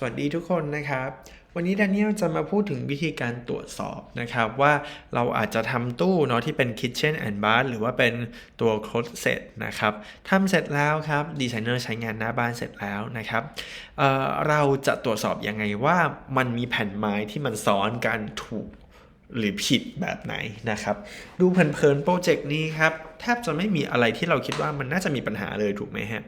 สวัสดีทุกคนนะครับ วันนี้แดเนียลจะมาพูดถึงวิธีการตรวจสอบนะครับว่าเราอาจจะทำตู้เนาะที่เป็น Kitchen and Bath หรือว่าเป็นตัว Closet นะครับทำเสร็จแล้วครับดีไซเนอร์ใช้งานหน้าบ้านเสร็จแล้วนะครับเเราจะตรวจสอบยังไงว่ามันมีแผ่นไม้ที่มันซ้อนกันถูก หรือผิดแบบไหนนะครับ ดูเพลินๆโปรเจกต์นี้ครับ แทบจะไม่มีอะไรที่เราคิดว่ามันน่าจะมีปัญหาเลยถูกไหมฮะ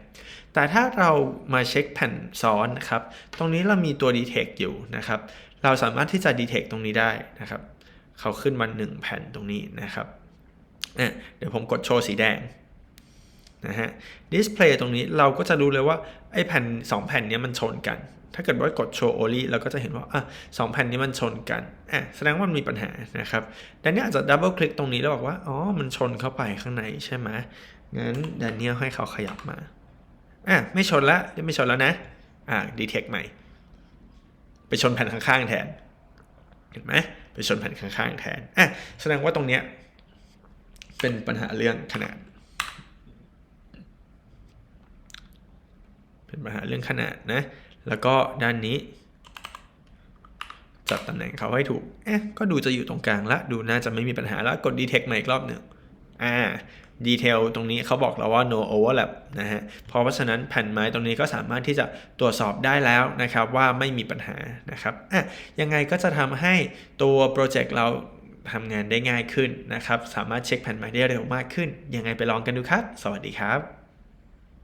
แต่ถ้าเรามาเช็คแผ่นซ้อนนะครับ ตรงนี้เรามีตัว detect อยู่นะครับ เราสามารถที่จะ detect ตรงนี้ได้นะครับ เขาขึ้นมา 1 แผ่นตรงนี้นะครับเดี๋ยวผมกดโชว์สีแดง นะฮะ display ตรงนี้เราก็จะรู้เลยว่าไอ้แผ่น 2 แผ่นนี้มันชนกัน ถ้าเกิดว่ากดโชว์ only เราก็จะเห็นว่าอะสองแผ่นนี้มันชนกันอะแสดงว่ามันมีปัญหานะครับดันนี้อาจจะดับเบิลคลิกตรงนี้แล้วบอกว่าอ๋อมันชนเข้าไปข้างในใช่ไหมงั้นดันเนียลให้เขาขยับมาอะไม่ชนละไม่ชนแล้วนะอะ detect ใหม่ ไปชนแผ่นข้างๆแทนเห็นไหมไปชนแผ่นข้างๆแทนอะแสดงว่าตรงเนี้ยเป็นปัญหาเรื่องขนาด เป็นปัญหาเรื่องขนาดนะ แล้วก็ด้านนี้ จัดตำแหน่งเขาให้ถูก เอ๊ะ ก็ดูจะอยู่ตรงกลางละ ดูน่าจะไม่มีปัญหาแล้ว กด detect ใหม่อีกรอบหนึ่งอ่าดีเทลตรงนี้เขาบอกเราว่า no overlap นะฮะ เพราะฉะนั้นแผ่นไม้ตรงนี้ก็สามารถที่จะตรวจสอบได้แล้วนะครับว่าไม่มีปัญหานะครับ อะ ยังไงก็จะทำให้ตัวโปรเจกต์เราทำงานได้ง่ายขึ้นนะครับ สามารถเช็คแผ่นไม้ได้เร็วมากขึ้น ยังไงไปลองกันดูครับ สวัสดีครับ